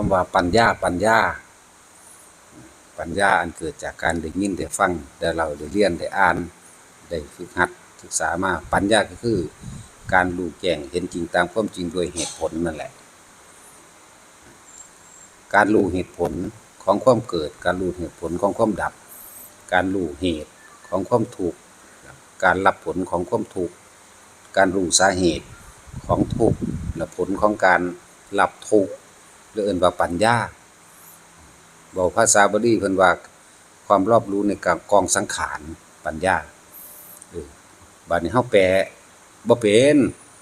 คำว่าปัญญาปัญญา ปัญญาอันเกิดจากการได้ยินได้ฟังได้เราได้เรียนได้อ่านได้ฝึกหัดศึกษามาปัญญาก็คือ การรู้แจ้งเห็นจริงตามความจริงโดยเหตุผลนั่นแหละ การรู้เหตุผลของความเกิด การรู้เหตุผลของความดับ การรู้เหตุของความถูกการรับผลของความถูกการรู้สาเหตุของทุกข์และผลของการรับทุกข์ รือเอื่นว่าปัญญาบอกภาษาบาลีเพิ่นว่าความรอบรู้ในการกองสังขารปัญญาบัดนี้เฮาแปลบ่เป็น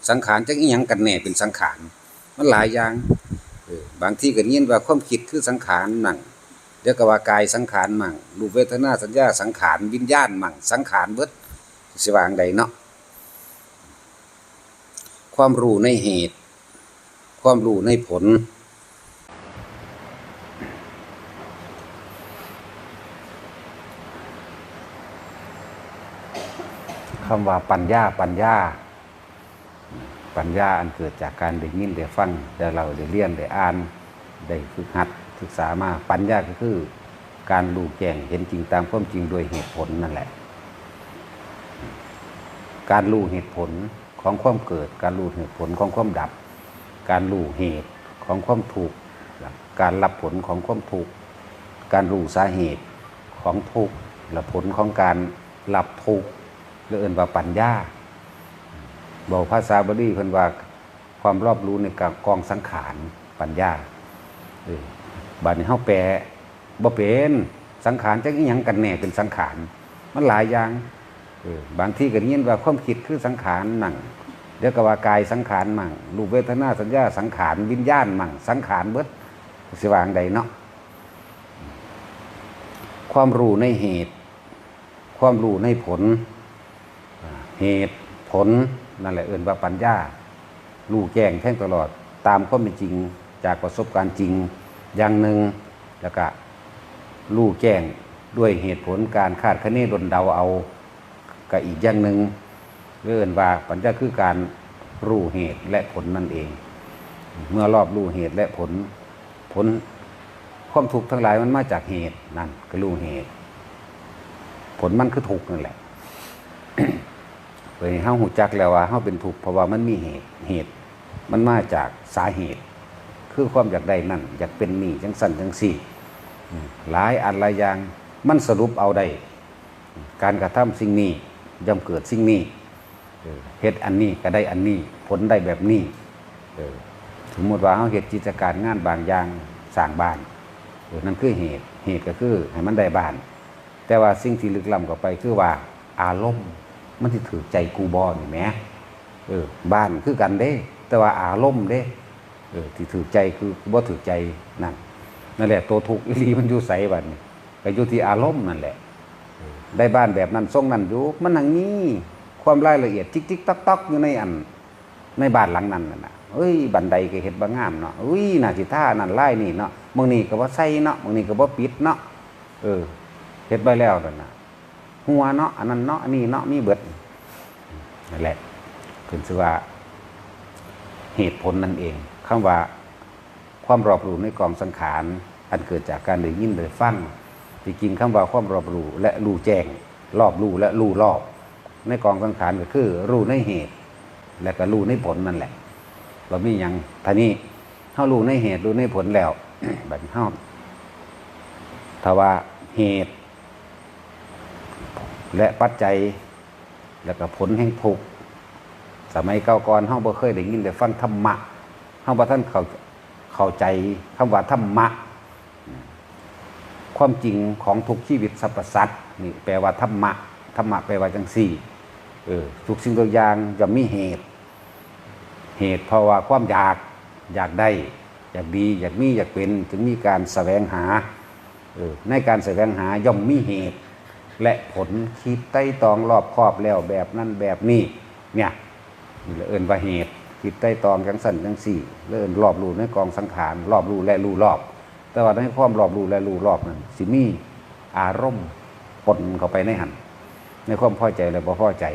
สังขารจักอีหยังกันแน่เป็นสังขารมันหลายอย่างบางที่ก็ยินว่าความคิดคือสังขารมั่งเดี๋ยวก็ว่ากายสังขารมั่งรูปเวทนาสัญญาสังขารวิญญาณมั่งสังขารเบิดสิว่าจั่งใดเนาะความรู้ในเหตุ ความรู้ในผล คำว่าปัญญาปัญญา ปัญญาอันเกิดจากการได้ยินได้ฟังได้เราได้เรียนได้อ่านได้ฝึกหัดศึกษามาปัญญาก็คือ การรู้แจ้งเห็นจริงตามความจริงโดยเหตุผลนั่นแหละ การรู้เหตุผลของความเกิด การรู้เหตุผลของความดับ การรู้เหตุของความถูกการรับผลของความถูกการรู้สาเหตุของทุกข์และผลของการรับทุกข์ หรือเอื่นว่าปัญญาบอกภาษาบาลีเพิ่นว่าความรอบรู้ในการกองสังขารปัญญาเออบัดนี้เฮาแปลบ่เป็นสังขารจักอีหยังกันแน่เป็นสังขารมันหลายอย่างเออบางที่ก็ได้ยินว่าความคิดคือสังขารมั่งเดียวกว่ากายสังขารมั่งรูปเวทนาสัญญาสังขารวิญญาณมั่งสังขารเบิดสิวางใดเนาะความรู้ในเหตุ ความรู้ในผล เหตุผลนั่นแหละเอื่นว่าปัญญารู้แจ้งแท่งตลอดตามความเป็นจริงจากประสบการณ์จริงอย่างหนึ่งแล้วก็รู้แจ้งด้วยเหตุผลการคาดคะเนดนเดาเอากับอีกอย่างหนึ่งเรื่อนว่าปัญญาคือการรู้เหตุและผลนั่นเอง เมื่อรอบรู้เหตุและผลผลความทุกข์ทั้งหลายมันมาจากเหตุนั่นก็รู้เหตุ ผลมันคือทุกข์นั่นแหละ เลยเฮาหูจักแล้วว่าเฮาเป็นทุกข์เพราะว่ามันมีเหตุเหตุ มันมาจากสาเหตุ คือความอยากได้นั่น อยากเป็นนี่จังสั่นจังสี่หลายอันหลายอย่างมันสรุปเอาได้การกระทำสิ่งนี้ย่อมเกิดสิ่งนี้เออเฮ็ดอันนี้ก็ได้อันนี้ ผลได้แบบนี้สมมติว่าเขาเฮ็ดกิจการงานบางอย่างสร้างบ้านนั่นคือเหตุเหตุก็คือให้มันได้บ้าน แต่ว่าสิ่งที่ลึกล้ำกว่าไปคือว่าอารมณ์ มันที่ถือใจกูบอนี่แหมเออ บ้านคือกันเด้ แต่ว่าอารมณ์เด้ เออที่ถือใจคือบ่ถือใจนั่นนั่นแหละ ตัวทุกข์อีหลีมันอยู่ใสบัดนี้ก็อยู่ที่อารมณ์นั่นแหละ ได้บ้านแบบนั้นทรงนั้นอยู่มันอย่างนี้ความรายละเอียดจิกจิกตักตักอยู่ในอัน ในบ้านหลังนั้นน่ะเอ้ยบันไดก็เฮ็ดบ่งามเนาะอุ้ยนาสิท่านั่นไล่นี่เนาะบางนี้ก็บ่าใส่เนาะบางนี้ก็บ่าปิดเนาะเออเฮ็ดไปแล้วนั่นน่ะ หัวเนาะอันนั้นเนาะอันนี้เนาะมีเบิดนั่นแหละคือสว่า เหตุผลนั่นเองคำว่าความรอบรู้ในกองสังขาร อันเกิดจากการได้ยินได้ฟังที่จริงคำว่าความรอบรู้และรู้แจ้ง รอบรู้และรู้รอบ ในกองสังขารก็คือ รู้ในเหตุ และก็รู้ในผลนั่นแหละ เรามีอย่างท่านี้เฮารู้ในเหตุรู้ในผลแล้วบัดนี้เฮาถ้าว่าเหตุ และปัจจัยแล้วก็ผลแห่งทุกสมัยเก่าก่อนเฮาบ่เคยได้ยินได้ฟังธรรมะเฮาบ่ทันเข้าเข้าใจคำว่าธรรมะ ความจริงของทุกชีวิตสรรพสัตว์นี่แปลว่าธรรมะธรรมะแปลว่าจังสี่เออทุกสิ่งทุกอย่างจะมีเหตุ เหตุเพราะว่าความอยากอยากได้อยากดีอยากมีอยากเป็น ถึงมีการแสวงหาเออในการแสวงหาย่อมมีเหตุ และผลคิดไต้ตองรอบครอบแล้วแบบนั้นแบบนี้เนี่ยนี่แหละเอินว่าเหตุคิดไต้ตองจังสั่นจังสี่เลิ่นรอบรูในกองสังขารรอบรูและรูรอบ แต่ว่าในความรอบรูและรูรอบนั้นสิมีอารมณ์ปนเข้าไปในหันในความพอใจและบ่พอใจ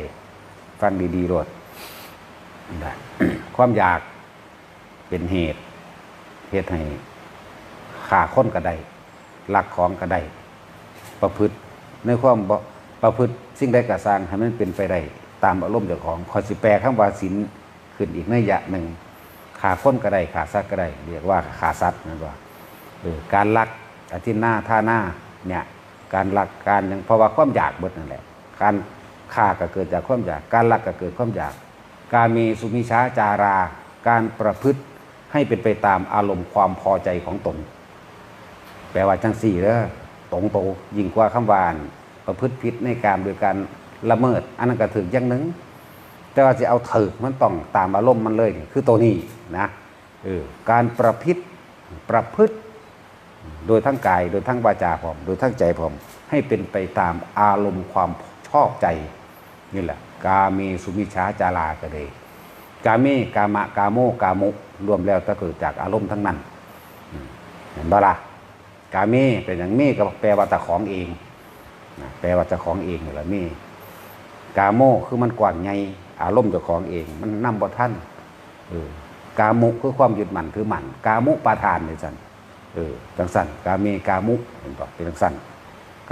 ฟังดีๆรวดได้ความอยากเป็นเหตุเหตุให้ขาค้นก็ได้ลักของก็ได้ประพฤติ ในความประพฤติสิ่งใดก็สร้างให้มันเป็นไปได้ตามอารมณ์เจ้าของคอยสิแปลคำว่าศีลขึ้นอีกในยะหนึ่งขาค้นก็ได้ขาสัตว์ก็ได้เรียกว่าขาสัตว์นั่นว่าเออการลักอาทิตหน้าท่าหน้าเนี่ยการลักการยังเพราะว่าความอยากเบิดนั่นแหละ การฆ่าก็เกิดจากความอยาก การลักก็เกิดความอยาก การมีสุมิช้าจารา การประพฤติให้เป็นไปตามอารมณ์ความพอใจของตน แปลว่าจังสี่เด้อ ตรงโตยิ่งกว่าคำวาน ประพฤติผิดในการโดยการละเมิด อันนั้นก็ถึงอย่างหนึ่งแต่ว่าจะเอาถึกมันต้องตามอารมณ์มันเลยนี่คือตัวนี้นะเออการประพฤติประพฤติโดยทั้งกาย โดยทั้งวาจาผมโดยทั้งใจผมให้เป็นไปตามอารมณ์ความชอบใจนี่แหละ กาเมสุมิชาจาราก็เลยกาเมกามะกาโมกามุรวมแล้วก็เกิดจากอารมณ์ทั้งนั้นเห็นบ่ล่ะ กาเมเป็นอย่างเมก็แปลว่าตะของเองนะแปลว่าเจะของเองนี่แหละเมกาโมคือมันกว้างใหญ่อารมณ์เจ้าของเอง มันนำบ่ท่านเออกามุคือความยึดมั่นคือมั่นกามุปาทานนี่สันเออจังสันกาเมกามุเห็นปะเป็นจังสัน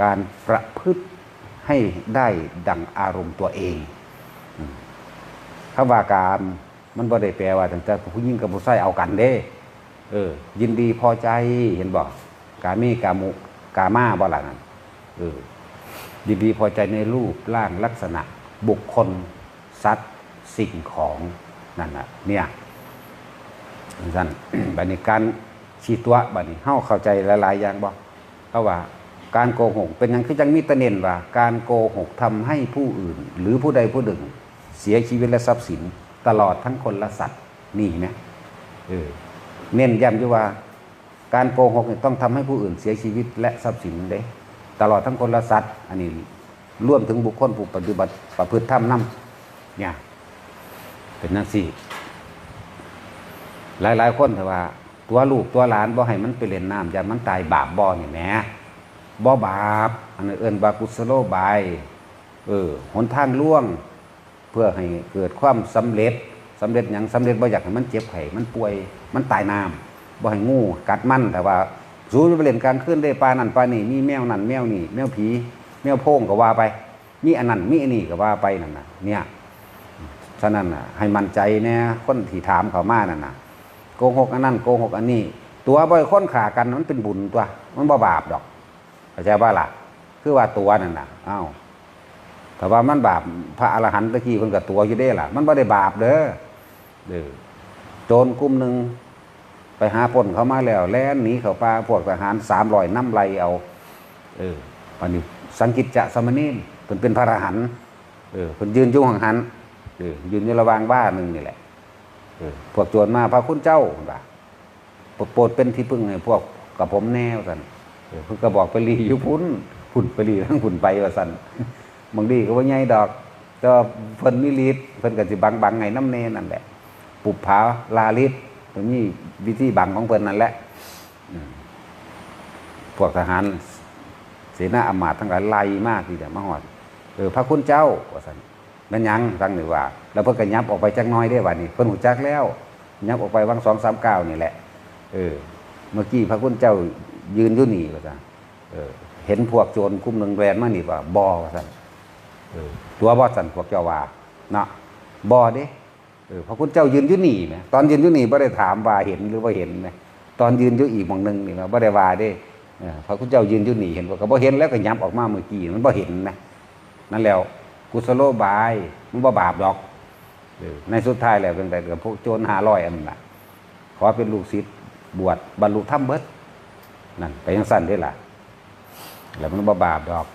การประพฤติให้ได้ดังอารมณ์ตัวเองคำว่ากามมันบ่ได้แปลว่าตั้งแต่ผู้หญิงกับผู้ชายเอากันเด้ เออ ยินดีพอใจเห็นบอก กาเมกามุกามาบ่ล่ะนั่นเออยินดีพอใจในรูปร่างลักษณะ บุคคลสัตว์สิ่งของนั่นน่ะเนี่ยสั้นบันี้การชีตัวบัดนี้เฮาเข้าใจหลาย ๆ อย่างบ่เพราะว่าการโกหก เป็นยังคือจังมีตะเน้นว่า การโกหกทำให้ผู้อื่น หรือผู้ใดผู้หนึ่ง เสียชีวิตและทรัพย์สิน ตลอดทั้งคนและสัตว์นี่นะเออเน้นย้ำอยู่ว่า การโกหกเนี่ยต้องทำให้ผู้อื่นเสียชีวิตและทรัพย์สินเด้ตลอดทั้งคนและสัตว์อันนี้ร่วมถึงบุคคลผู้ปฏิบัติประพฤติธรรมนํเนี่ยเป็นนั่นสิหลายๆคนแต่ว่า ตัวลูกตัวหลานบ่ให้มันไปเล่นน้ำอย่ามันตายบาปบ่นี่แหมบ่บาปอันนั้เอิ้นบากุสโลบายเออหนทางล่วง เพื่อให้เกิดความสำเร็จสำเร็จหยังสำเร็จบ่อยากให้มันเจ็บไข้มันป่วยมันตายน้ำ บ่ให้งูกัดมันแต่ว่าสูจะไปเล่นกลางคืนได้ปลานั่นปลานี่มีแมวนั่นแมวนี่แมวผี แมวโพงก็ว่าไป มีอันนั้นมีอันนี้ก็ว่าไปนั่นน่ะเนี่ยฉะนั้นน่ะให้มั่นใจแน่คนที่ถามเขามานั่นน่ะโกหกอันนั้นโกหกอันนี้ ตัวบ่อยคนขากันมันเป็นบุญตัว มันบ่บาปดอกเข้าใจว่าล่ะ คือว่าตัวนั่นน่ะอ้าวแต่ว่ามันบาปพระอรหันต์ตะกี้เพิ่นกับตัวอยู่เด้ล่ะ มันบ่ได้บาปเด้อเด้อโจรกลุ่มหนึ่ง ไปหาปล้นเขามาแล้ว แล่นหนีเขาป่าพวกทหารสามร้อยน้ำไหลเอา เออปันนี้สังกิจจะสมณีเพิ่นเป็นพระอรหันต์เออเพิ่นยืนอยู่ห่างหันเออยืนอยู่ระวางบ้านหนึ่งนี่แหละเออพวกโจรมาพระคุณเจ้าบ่าโปรดโปรดเป็นที่พึ่งให้พวกกับผมแนวสันเออเพิ่นก็บอกไปรีอยู่พุ่นพุ่นไปรีทั้งพุ่นไปว่าสันบางดีก็ว่าใหญ่ดอกแต่เพิ่นมีฤทธิ์เพิ่นก็สิบังบังไงน้ำเนนั่นแหละปุบผาลาฤท ธิ์เพิ่นมีวิธีบังของเพิ่นนั่นแหละพวกทหารเสนาอำมาตย์ทั้งหลายไล่มากที่จะมาหอดเออพระคุณเจ้าว่าสันแม่นยังตั้งหนึ่งว่า แล้วเพิ่นก็ยับออกไปจักน้อยได้ว่านี่เพิ่นหูจักแล้ว ยับออกไปวังสองสามเก้านี่แหละ เออ เมื่อกี้พระคุณเจ้ายืนอยู่นี่ว่าสันเออ เห็นพวกโจรกลุ่มหนึ่งแวนมานี่ว่าบอว่าสันตัวบอสันพวกเจ้าว่าเนาะบอเด้ ออพระคุณเจ้ายืนอยู่นี่ไหมตอนยืนอยู่นี่บ่ได้ถามว่าเห็นหรือว่าเห็นไหมตอนยืนอยู่อีกมองหนึ่งนี่ว่าบ่ได้ว่าเด้เออพระคุณเจ้ายืนอยู่นี่เห็นว่าก็บ่เห็นแล้วก็ยับออกมาเมื่อกี้มันบ่เห็นนะนั่นแล้วกุศโลบายมันบ่บาปดอกในสุดท้ายแล้วเป็นแต่กับพวกโจรหาร้อยอันนั้นล่ะขอเป็นลูกศิษย์บวชบรรลุธรรมเบิดนั่นไปยังสั้นได้ล่ะแล้วมันบ่บาปดอก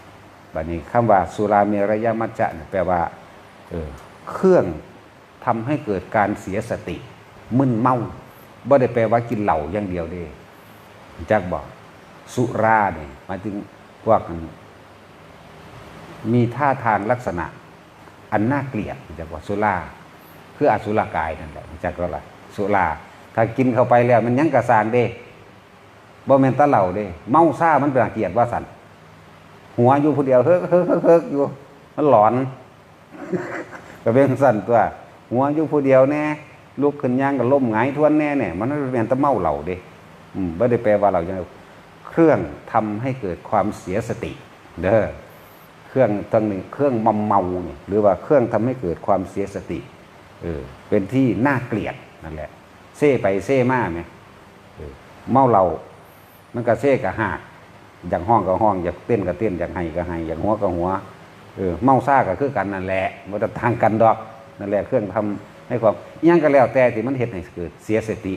บัดนี้คำว่าสุราเมรยามัจจะเนี่ยแปลว่าเออเครื่อง ทำให้เกิดการเสียสติ มึนเมาบ่ได้แปลว่ากินเหล้าอย่างเดียวเด้จักบอกสุราเนี่ยหมายถึงพวกมีท่าทางลักษณะ อันน่าเกลียดจากว่าสุราคืออสุรกายนั่นแหละจากก็ละสุราถ้ากินเข้าไปแล้ว มันยังกระสางเด้บ่แม่นตะเหล่าเด้ เมาซ่ามันเป็นอาเกียดว่าสันหัวอยู่ผู้เดียวเฮ้กเฮ้กเฮ้กเฮ้กอยู่มันหลอนก็เป็นสันตัว หัวอยู่ผู้เดียวแน่ลุกขึ้นย่างกับล้มหงายทวนแน่เนี่ยมันเป็นตะเมาเหล่าเด้อืมไม่ได้แปลว่าเราจะเครื่องทำให้เกิดความเสียสติ เด้อเครื่องตั้งหนึ่งเครื่องมัมเมาเนี่ยหรือว่าเครื่องทำให้เกิดความเสียสติเออเป็นที่น่าเกลียดนั่นแหละ เซ่ไปเซ่มาไหมเออเมาเรามันก็เซ่กับหักอย่ากห้องกับห้องอยากเต้นกับเต้นอยากไห้กับไห้อยากหัวกับหัวเออเมาซ่าก็คือกันนั่นแหละมันจะทางกันดอก นั่นแหละเครื่องทำให้ความยังก็แล้วแต่ที่มันเห็นให้เกิดเสียสติ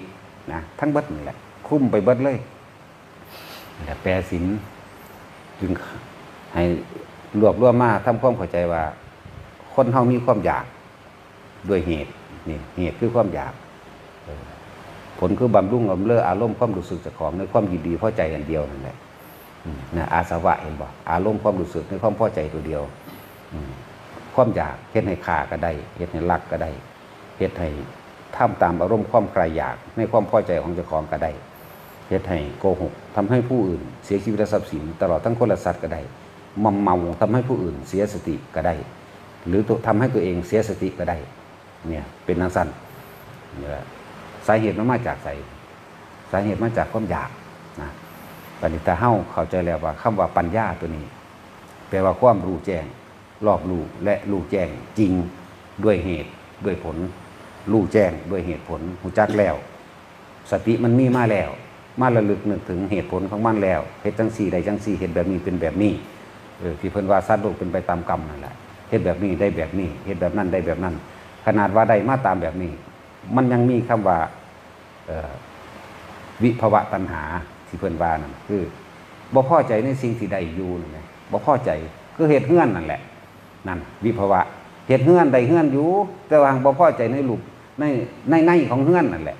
นะทั้งเบิดนี่แหละ คุ้มไปเบิดเลยแต่แปลสินจึงให้รวบรวมมาทำความเข้าใจว่า คนเฮามีความอยากด้วยเหตุนี่เหตุคือความอยากผลคือบำรุงบำเรออารมณ์ความรู้สึกเจากของในความยินดีพอใจอันเดียวนั่นแหละนะอาสวะเห็นบ่อารมณ์ความรู้สึกในความพอใจตัวเดียวอื ความอยากเฮ็ดให้ขาก็ได้เฮ็ดให้รักก็ได้เฮ็ดให้ทำตามอารมณ์ความใครอยากในความพอใจของเจ้าของก็ได้เฮ็ดให้โกหกทำให้ผู้อื่น เสียชีวิตและทรัพย์สินตลอดทั้งคนและสัตว์ก็ได้มอมเมาทำให้ผู้อื่นเสียสติก็ได้ หรือตัวทำให้ตัวเองเสียสติก็ได้เนี่ยเป็นนังสั้นนี่แหละสาเหตุมันมาจากใสสาเหตุมาจากความอยากนะปณิตาเฮ้าเข้าใจแล้วว่าคำว่าปัญญาตัวนี้แปลว่าความรู้แจ้ง รอบรู้และรู้แจ้งจริงด้วยเหตุด้วยผล รู้แจ้งด้วยเหตุผลหูจักแล้ว สติมันมีมาแล้ว มาระลึกนึกถึงเหตุผลของมันแล้วเหตุจังสี่ใดจังสี่เหตุแบบนี้เป็นแบบนี้เออที่เพิ่นว่าสัตว์โลกเป็นไปตามกรรมนั่นแหละเหตุแบบนี้ได้แบบนี้เหตุแบบนั้นได้แบบนั้น ขนาดว่าได้มาตามแบบนี้ มันยังมีคำว่าวิภวะตัณหาที่เพิ่นว่านั่นคือบ่พอใจในสิ่งที่ได้อยู่นั่นแหละบ่พอใจคือเหตุเฮือนนั่นแหละ นั่นวิภาวะเหตุเฮือนได้เฮือนอยู่ แต่ว่าบ่พอใจในรูปในในในของเฮือนนั่นแหละ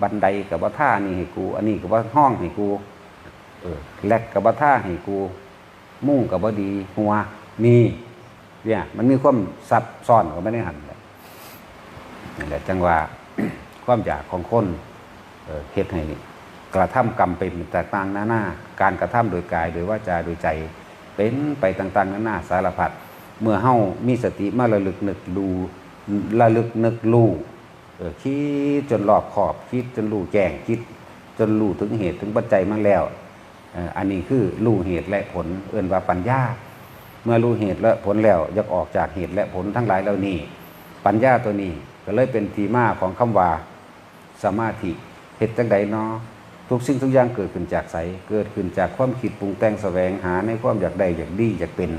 บันไดกับว่าท่านี่ให้กู อันนี้กับว่าห้องให้กูเออแลกกับว่าท่าให้กู มุ่งกับว่าดีหัวมีเนี่ย มันมีความซับซ้อนก็ไม่ได้หันเลยนี่แหละจังว่าความอยากของคนเออเฮ็ดให้กระทำกรรมเป็นต่างๆนานาการกระทำโดยกายโดยวาจาโดยใจ เป็นไปต่างๆนานาสารพัด เมื่อเฮามีสติมาระลึกนึกดูระลึกนึกรู้คิดจนรอบขอบคิดจนรู้แจ้งคิด จนรู้ถึงเหตุถึงปัจจัยมาแล้วอันนี้คือรู้เหตุและผลเอื่นว่าปัญญา เมื่อรู้เหตุและผลแล้วยกออกจากเหตุและผลทั้งหลายเหล่านี้ ปัญญาตัวนี้ก็เลยเป็นทีมาของคำว่าสมาธิเหตุจังใดเนาะทุกสิ่งทุกอย่างเกิดขึ้นจากใสเกิดขึ้นจากความคิดปรุงแต่งแสวงหาในความอยากได้อยากดีอยากเป็น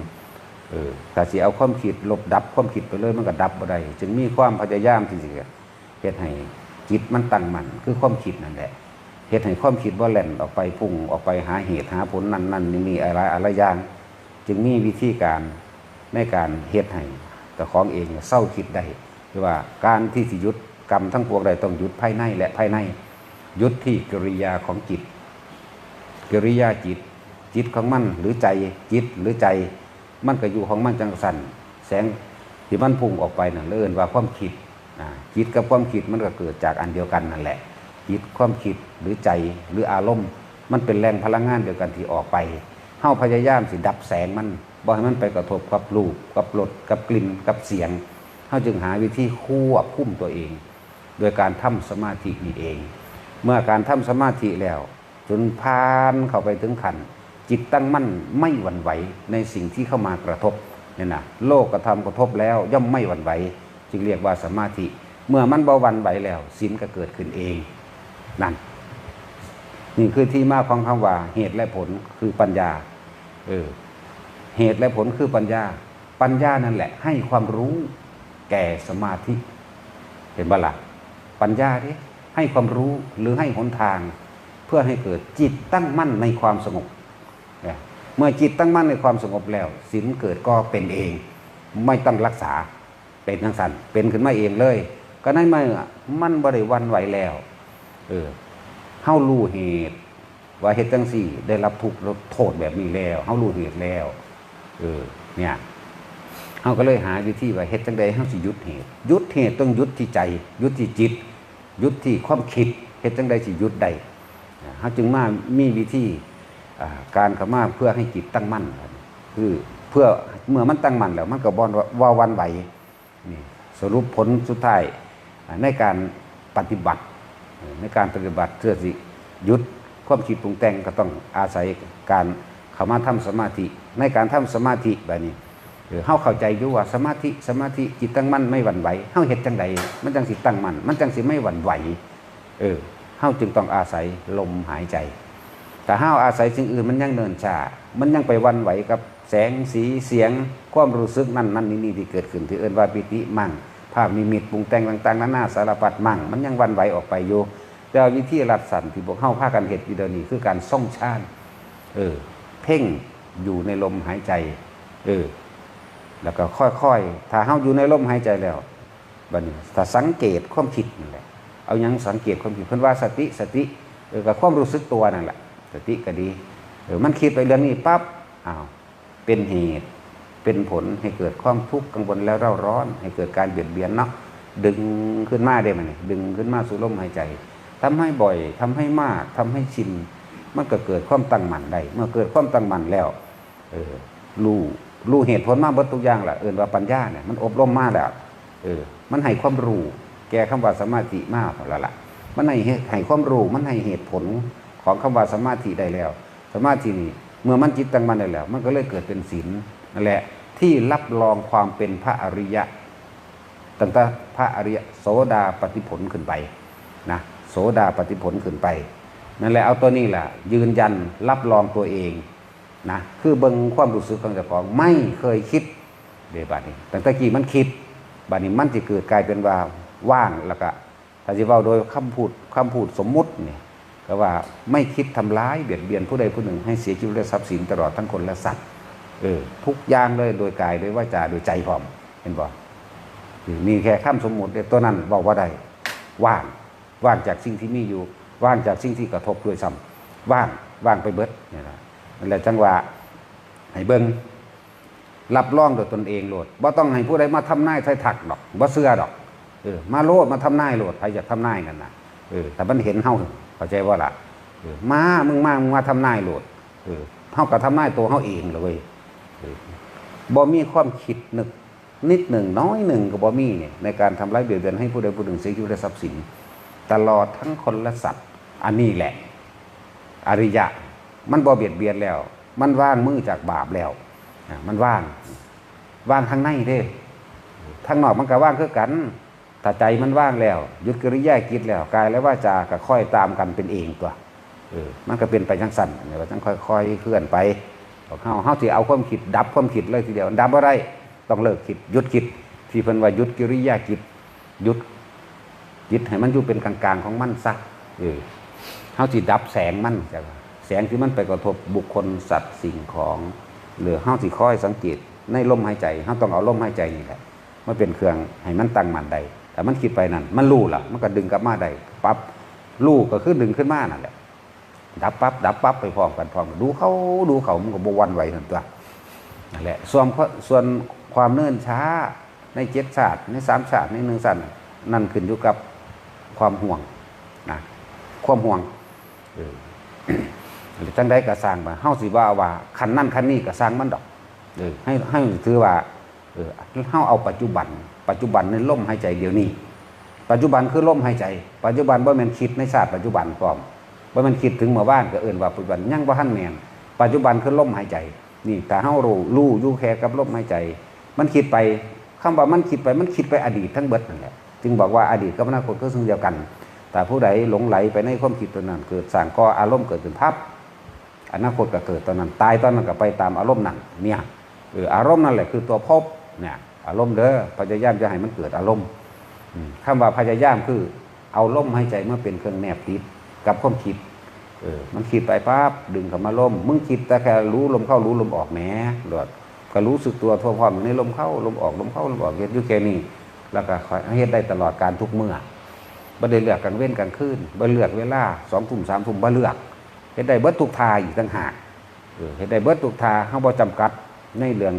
เออถ้าสิเอาความคิดลบดับความคิดไปเลยมันก็ดับบ่ได้จึงมีความพยายามที่จะเฮ็ดให้จิตมันตั้งมั่นคือความคิดนั่นแหละเฮ็ดให้ความคิดว่าแล่นออกไปพุ่งออกไปหาเหตุหาผลนั่นนั่นนี่มีอะไรอะไรอย่าง จึงมีวิธีการในการเฮ็ดให้แต่ของเองเศร้าคิดได้คือว่าการที่สิยุดกรรมทั้งปวงใดต้องยุดภายในและภายในยุดที่กิริยาของจิต กิริยาจิต จิตของมันหรือใจจิตหรือใจ มันก็อยู่ของมันจังสันแสงที่มันพุ่งออกไปนั่นเลื่อนว่าความคิดจิตกับความคิดมันก็เกิดจากอันเดียวกันนั่นแหละจิตความคิดหรือใจหรืออารมณ์ มันเป็นแรงพลังงานเดียวกันที่ออกไปเฮาพยายามสิดับแสงมันบ่ให้มันไปกระทบกับรูปกับรสกับกลิ่นกับเสียงเฮาจึงหาวิธีควบคุมตัวเอง โดยการทำสมาธินี่เอง เมื่อการทำสมาธิแล้ว จนพานเข้าไปถึงขัน จิตตั้งมั่นไม่หวั่นไหวในสิ่งที่เข้ามากระทบเนี่ยนะโลกกระทำกระทบแล้วย่อมไม่หวั่นไหวจึงเรียกว่าสมาธิ เมื่อมันเบาหวั่นไหวแล้วศีลก็เกิดขึ้นเองนั่นนี่คือที่มาของคำว่าเหตุและผลคือปัญญาเออเหตุและผลคือปัญญา ปัญญานั่นแหละ ให้ความรู้แก่สมาธิ เห็นบ้าละปัญญาดิให้ความรู้หรือให้หนทาง เพื่อให้เกิดจิตตั้งมั่นในความสงบ เมื่อจิตตั้งมั่นในความสงบแล้วศีลเกิดก็เป็นเอง ไม่ต้องรักษาเป็นทั้งสันเป็นขึ้นมาเองเลย ก็ในเมื่อมันบริวันไหวแล้ว เออเฮารู้เหตุว่าเหตุจังสี่ ได้รับทุกข์รับโทษแบบนี้แล้วเฮารู้เหตุแล้ว เออ เนี่ยเฮาก็เลยหาวิธีว่าเหตุจังใดเฮาสิหยุดเหตุหยุดเหตุต้องหยุดที่ใจหยุดที่จิตหยุดที่ความคิดเหตุจังใดสิหยุดได้เฮาจึงมามีวิธีอ่ การข้ามาเพื่อให้จิตตั้งมั่นคือเพื่อเมื่อมันตั้งมั่นแล้วมันก็บ่ว่าวันไหวนี่สรุปผลสุดท้ายในการปฏิบัติ ในการปฏิบัติเพื่อสิหยุดความคิดปรุงแต่งก็ต้องอาศัยการเข้ามาทำสมาธิ ในการทำสมาธิแบบนี้เออเฮาเข้าใจอยู่ว่าสมาธิสมาธิจิตตั้งมั่นไม่หวั่นไหวเฮาเฮ็ดจังใดมันจังสิตั้งมั่นมันจังสิไม่หวั่นไหวเออเฮาจึงต้องอาศัยลมหายใจ แต่ห้าวอาศัยสิ่งอื่นมันยังเนินชามันยังไปวันไหวกับแสงสีเสียงความรู้สึกนั่นนั่นนี่นี่ที่เกิดขึ้นที่เอินว่าปิติมั่งภาพนิมิตปรุงแต่งต่างๆนานาสารพัดมั่งมันยังวันไหวออกไปอยู่แต่วิธีรัดสันที่พวกเข้าพาคกันเหตุอยู่เดนี้คือการส่องชานเออ เพ่งอยู่ในลมหายใจ เออ แล้วก็ค่อยๆถ้าเฮาอยู่ในลมหายใจแล้วบัดนี้ถ้าสังเกตความคิดนั่นแหละเอายังสังเกตความคิดเพิ่นว่าสติสติเออกับความรู้สึกตัวนั่นแหละ สติก็ดีเออมันคิดไปเรื่องนี้ปั๊บอ้าวเป็นเหตุเป็นผลให้เกิดความทุกข์กังวลแล้วเร่าร้อน ให้เกิดการเบียดเบียนเนาะดึงขึ้นมาได้ไหมดึงขึ้นมาสู่ลมหายใจทำให้บ่อยทำให้มากทำให้ชินมันก็เกิดความตั้งมั่นได้ เมื่อเกิดความตั้งมั่นแล้วเออรู้รู้เหตุผลมาเบิดทุกอย่างแหละเอินว่าปัญญาเนี่ยมันอบรมมาแล้วเออ มันให้ความรู้แก่คำว่าสมาธิมากแล้วล่ะ มันให้เหตุให้ความรู้มันให้เหตุผล ของคำว่าสมาธิได้แล้ว สมาธินี่เมื่อมันจิตตั้งมั่นได้แล้ว มันก็เลยเกิดเป็นศีลนั่นแหละที่รับรองความเป็นพระอริยะตั้งแต่พระอริยโสดาปฏิผลขึ้นไปนะโสดาปฏิผลขึ้นไปนั่นแหละเอาตัวนี้แหละยืนยันรับรองตัวเองนะคือเบิงความรู้สึกของเจ้าของไม่เคยคิดเดี๋ยวบัดนี้ตั้งแต่กี้มันคิดบัดนี้มันจะเกิดกลายเป็นว่าว่างแล้วก็ถ้าจะว้าโดยคำพูดคำพูดสมมุติเนี่ย ก็ว่าไม่คิดทำร้ายเบียดเบียนผู้ใดผู้หนึ่ง ให้เสียชีวิตและทรัพย์สินตลอดทั้งคนและสัตว์เออทุกอย่างเลยโดยกายโดยวาจาโดยใจพร้อมเห็นบ่มีแค่คำสมมุติเดียวตัวนั้นบอกว่าได้ว่างว่างจากสิ่งที่มีอยู่ ว่างจากสิ่งที่กระทบด้วยซ้ำว่างว่างไปเบิดนี่แหละนั่นแหละจังหวะให้เบิ้งรับรองโดยตนเองโหลดบ่ต้องให้ผู้ใดมาทำนายไทยถักดอกบ่เสื้อดอกเออมาโลดมาทำนายโหลดใครอยากทำนายกันนะเออแต่มันเห็นเฮา เข้าใจว่าล่ะมามึงมามึงมาทำนายโหลดเออเฮากับทำนายตัวเฮาเองเลยเออบ่มีความคิดนึกนิดหนึ่งน้อยหนึ่งกับบอมี่เนี่ยในการทำร้ายเบียดเบียนให้ผู้ใดผู้หนึ่งเสียชีวิตและทรัพย์สิน ตลอดทั้งคนและสัตว์ อันนี้แหละ อริยะ มันบ่เบียดเบียนแล้ว มันว่างมือจากบาปแล้วอะมันว่าง ว่างข้างในเด้ทางนอกมันก็ว่างคือกัน ถ้าใจมันว่างแล้วยุดกิริยากิจแล้วกายและว่าจาก็ค่อยตามกันเป็นเองตัวเออมันก็เป็นไปจังสั่นเนี่ยว่าจังค่อยๆเคลื่อนไปบอกเฮาเฮาสิเอาความคิดดับความคิดเลยทีเดียวดับบ่ได้ต้องเลิกคิดหยุดคิด ที่เพิ่นว่าหยุดกิริยากิจหยุดจิตให้มันอยู่เป็นกลางๆของมันซะเออเฮาสิดับแสงมันจ้ะแสงที่มันไปกระทบบุคคลสัตว์สิ่งของหรือเฮาสิค่อยสังเกตในลมหายใจเฮาต้องเอาลมหายใจนี่แหละมาเป็นเครื่องให้มันตั้งมันได้ แต่มันคิดไปนั่นมันรู้ล่ะ มันก็ดึงกลับมาได้ปั๊บรู้ก็คือดึงขึ้นมานั่นแหละดับปั๊บดับปั๊บไปพร้อมกันพร้อมกันดูเขาดูเขามันก็บวันไหวทันตัวนั่นแหละส่วนส่วนความเนิ่นช้าในเจ็ดศาสตร์ในสามศาสตร์ในหนึ่งศาสตร์นั่นขึ้นอยู่กับความห่วงนะความห่วงเออหรือจังได้กระสร้างมาเฮาสิว่าว่าคันนั่นคันนี้กระสร้างมันดอกเออให้ให้ถือว่าเออเฮาเอาปัจจุบัน ปัจจุบันในลมหายใจเดี๋ยวนี้ ปัจจุบันคือลมหายใจ ปัจจุบันบ่แมนคิดในศาสตร์ปัจจุบันพร้อมบ่แมนคิดถึงเมื่อวานก็เอิ้นว่าปัจจุบันยังบ่ทันแมนปัจจุบันคือลมหายใจ นี่แต่เฮารู้รู้ยู่แค่กับลมหายใจ มันคิดไปคำว่ามันคิดไปมันคิดไปอดีตทั้งเบิดนั่นแหละจึงบอกว่าอดีตกับอนาคตก็ซึ่งเดียวกัน แต่ผู้ใดหลงไหลไปในความคิดตัวนั้น เกิดสร้างก่ออารมณ์เกิดเป็นภาพอนาคตก็เกิดตอนนั้นตายตอนนั้นก็ไปตามอารมณ์นั้นเนี่ยเอออารมณ์นั่นแหละคือตัวภพเนี่ย อารมณ์เด้อพยายามจะให้มันเกิดอารมณ์อืมคำว่าพยายามคือ เอาลมหายใจเมาเป็นเครื่องแนบติดกับความคิด เออ มันคิดไปปั๊บดึงเข้ามาลมมึงคิดแต่แค่รู้ลมเข้ารู้ลมออกแหมโดดก็รู้สึกตัวทั่วพร้อมในลมเข้าลมออกลมเข้าลมออกเฮ็ดอยู่แค่นี้แล้วก็คอยเฮ็ดได้ตลอดการทุกเมื่อบ่ได้เลือกกลางเว้นกลางคืนบ่เลือกเวลาสองทุ่มสามทุ่มบ่เลือกเฮ็ดได้เบิดทุกทาอีกต่างหากเฮ็ดได้เบิดทุกทาเฮาบ่จำกัดในเรื่อง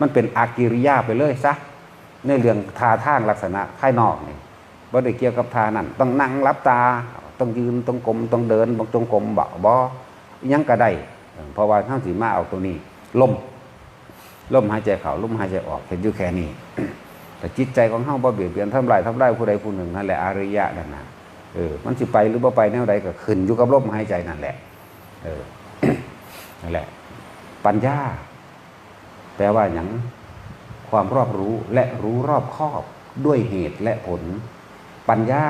มันเป็นอากิริยาไปเลยซะในเรื่องทาทางลักษณะภายนอกนี่บ่ได้เกี่ยวกับทานั่นต้องนั่งรับตา ต้องยืนต้องกลมต้องเดินบางจงกรมบ่บ่อิหยังก็ได้เพราะว่าเฮาสิมาเอาตัวนี้ลมลมหายใจเข้าลมหายใจออกเห็นอยู่แค่นี้แต่จิตใจของเฮาบ่เบียดเบียนทำลายทำลายผู้ใดผู้หนึ่งนั่นแหละอริยะนั่นนะเออมันสิไปหรือบ่ไปแนวใดก็ขึ้นอยู่กับลมหายใจนั่นแหละเออนั่นแหละ ปัญญา ปลว่าอย่างความรอบรู้และรู้รอบคอบด้วยเหตุและผล ปัญญา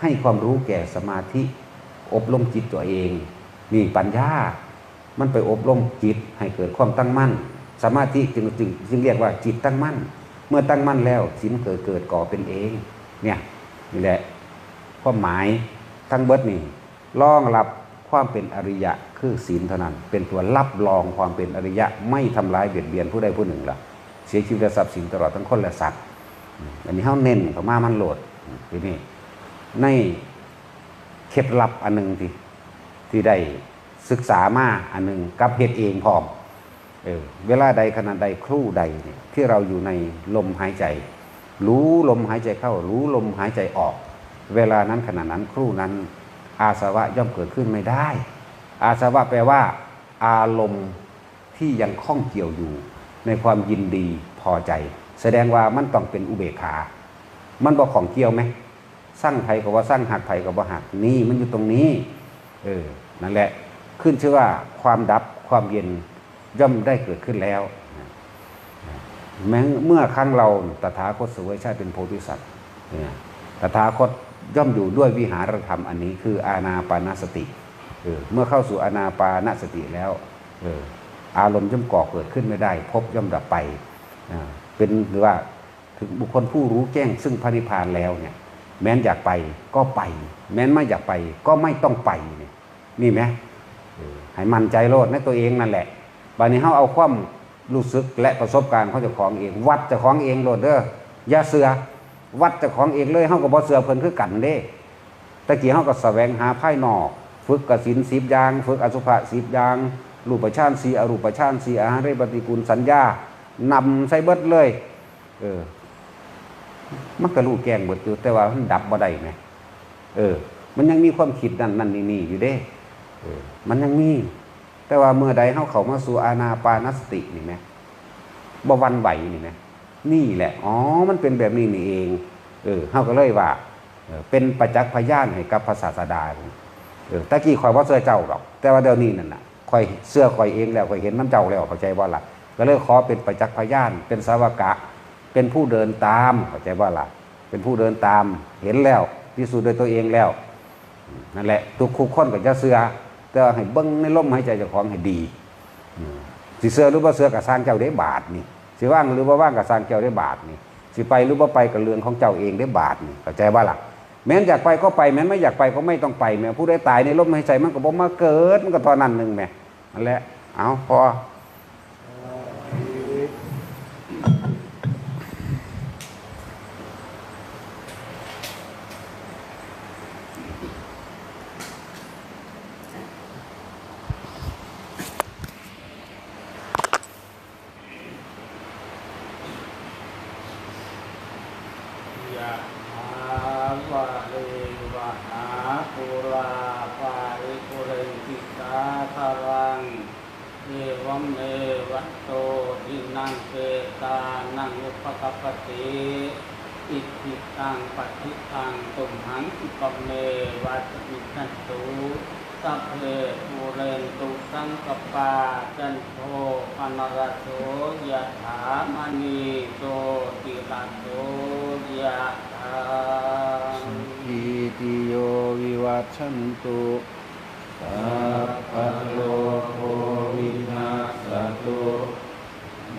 ให้ความรู้แก่สมาธิ อบรมจิตตัวเอง นี่ปัญญา มันไปอบรมจิตให้เกิดความตั้งมั่น สมาธิจึงจึงจึงเรียกว่าจิตตั้งมั่น เมื่อตั้งมั่นแล้วสินเกิดเกิดก่อเป็นเอง เนี่ยนี่แหละความหมายทั้งเบิดนี่รองรับ ความเป็นอริยะคือศีลเท่านั้น เป็นตัวรับรองความเป็นอริยะ ไม่ทำร้ายเบียดเบียนผู้ใดผู้หนึ่งละเสียชีวิตและทรัพย์สินตลอดทั้งคนและสัตว์อันนี้เขาเน้นเขามามันโหลดทีนี้ในเคล็ดลับอันหนึ่งที่ที่ได้ศึกษามาอันหนึ่งกับเหตุเองพร้อมเออเวลาใดขณะใดครู่ใดเนี่ยที่เราอยู่ในลมหายใจ รู้ลมหายใจเข้า รู้ลมหายใจออก เวลานั้นขณะนั้นครู่นั้น อาสวะย่อมเกิดขึ้นไม่ได้ อาสวะแปลว่า อารมณ์ที่ยังคล้องเกี่ยวอยู่ ในความยินดีพอใจ แสดงว่ามันต้องเป็นอุเบกขา มันบอกของเกี่ยวไหมสร้างไผ่กับว่าสร้างหักไผ่กับว่าหักนี่มันอยู่ตรงนี้เออนั่นแหละขึ้นชื่อว่าความดับความเย็นย่อมได้เกิดขึ้นแล้วแม้เมื่อครั้งเราตถาคตสวยชาติเป็นโพธิสัตว์ตถาคต ย่อมอยู่ด้วยวิหารธรรมอันนี้คืออาณาปานสติเออเมื่อเข้าสู่อาณาปานสติแล้วเอออารมณ์ย่อมก่อเกิดขึ้นไม่ได้ พบย่อมดับไปอ่าเป็นหรือว่าถึงบุคคลผู้รู้แจ้งซึ่งพระนิพพานแล้วเนี่ยแม้นอยากไปก็ไป แม้นไม่อยากไปก็ไม่ต้องไปเนี่ยนี่ไหมออให้มั่นใจโลดในตัวเองนั่นแหละบัดนี้เขาเอาความรู้สึกและประสบการณ์เขาเจะของเอง วัดเจะของเองโลดเด้ออย่าเสือ วัดเจะของเองเลยเขาก็บ่เสือเพิ่นคือกันเด้ตะกี้เขาก็แสวงหาภายนอก ฝึกกสินสิบอย่าง ฝึกอสุภะสิบอย่างรูปฌานสีอรูปฌานสีอาหารปฏิกูลสัญญานำใส่เบิดเลย เออ มันก็รู้แกงเบิดอยู่แต่ว่ามันดับบ่ได้ไหมเออ มันยังมีความคิดนั่นนั่นนี่นี่อยู่เด้ เออ มันยังมี แต่ว่าเมื่อใดเขาเข้ามาสู่อาณาปานสตินี่ไหมบวันไหวนี่ไหม นี่แหละ อ๋อ มันเป็นแบบนี้นี่เอง เออเขาก็เลยว่า เป็นประจักษ์พยานให้กับพระศาสดาเออตะกี้คอยว่าเสื้อเจ้าหรอก แต่ว่าเดี๋ยวนี้นั่นน่ะคอยเสื้อคอยเองแล้วคอยเห็นน้ำเจ้าแล้วเข้าใจว่าล่ะ ก็เลยขอเป็นประจักษ์พยาน เป็นสาวกะ เป็นผู้เดินตามเข้าใจว่าล่ะ เป็นผู้เดินตาม เห็นแล้วพิสูจน์โดยตัวเองแล้ว นั่นแหละ ทุกคุกคนก็จะเสือแต่ว่าให้เบิ้งในลมหายใจเจ้าของให้ดีสิเสื้อรือว่าเสื้อกับสร้างเจ้าได้บาทนี่ สิว่างหรือว่าว่างกับสร้างเจ้าได้บาทนี่สิไปหรือว่าไปกับเรือนของเจ้าเองได้บาทนี่เข้าใจว่าล่ะแม้นอยากไปก็ไปแม้นไม่อยากไปก็ไม่ต้องไปแม้ผู้ได้ตายในลมหายใจมันก็บ่มาเกิดมันก็ตอนนั้นหนึ่งแม่นั่นแหละเอาพอ ยะถาวะเลวะหาปุราปาริปุเรนติสาคารังเอวั มเมวัตโตทินังเปตานังอุปกัปติอิทิตังปฏิตังตุมหังคิปเมวัตมิจันตุสัพเพภูเรนตุสังกปาจันโทปนรโสยะถามณีโตติระโสยะถาอิติโยวิวัชชันตุสัพพะโลกโควิ ตุ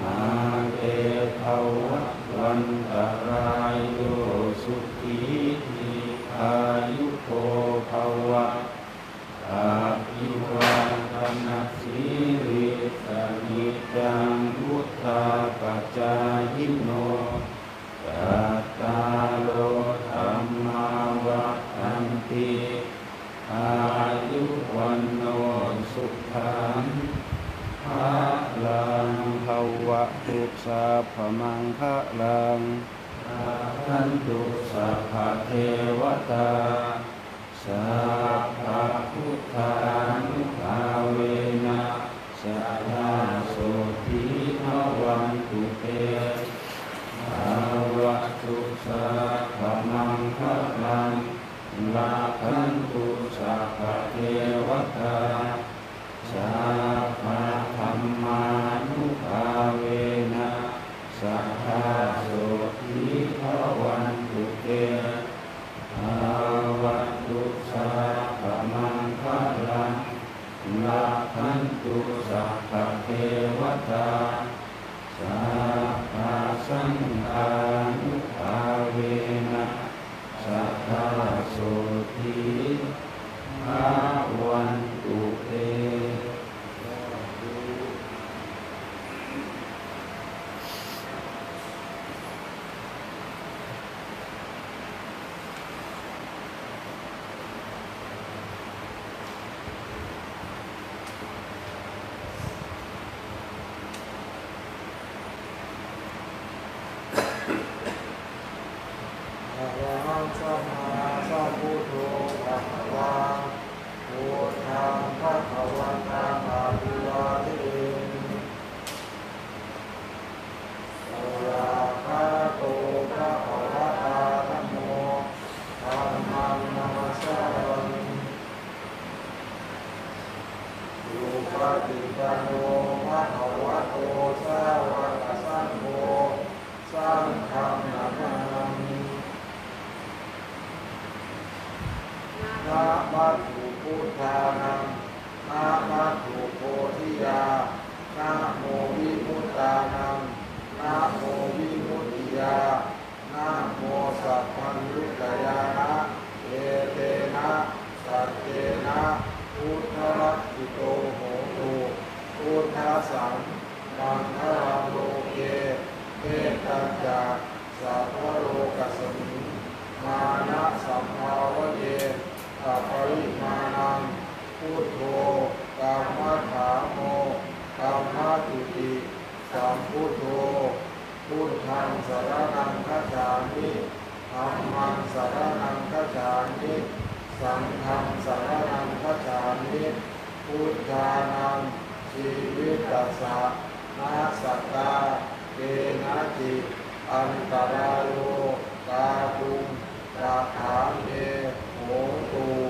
มาเตภวัตวันตรายโยสุขีทีอายุโกภวะอาภิวาทนาสีริสนิจังพุทธาปัจจายิโน พพมังคะลังทันตุสัพพเทวตา สัพพพุทธานุภาเวนะสัทธาโสทินวันตุเตภาวะตุสัพพมังคะลังลาคันตุสัพพเทวตา สัพ ปริมานังพุทโธกรรมฐานโมกรรมตุติสัมพุทโธพุทธังสารนังขจามิธรรมังสารนังขจามิสังฆังสารนังขจามิพุทธานังชีวิตสะนาสตตาเกนะจิอันตราโลกาตุมตาถาเอ Oh.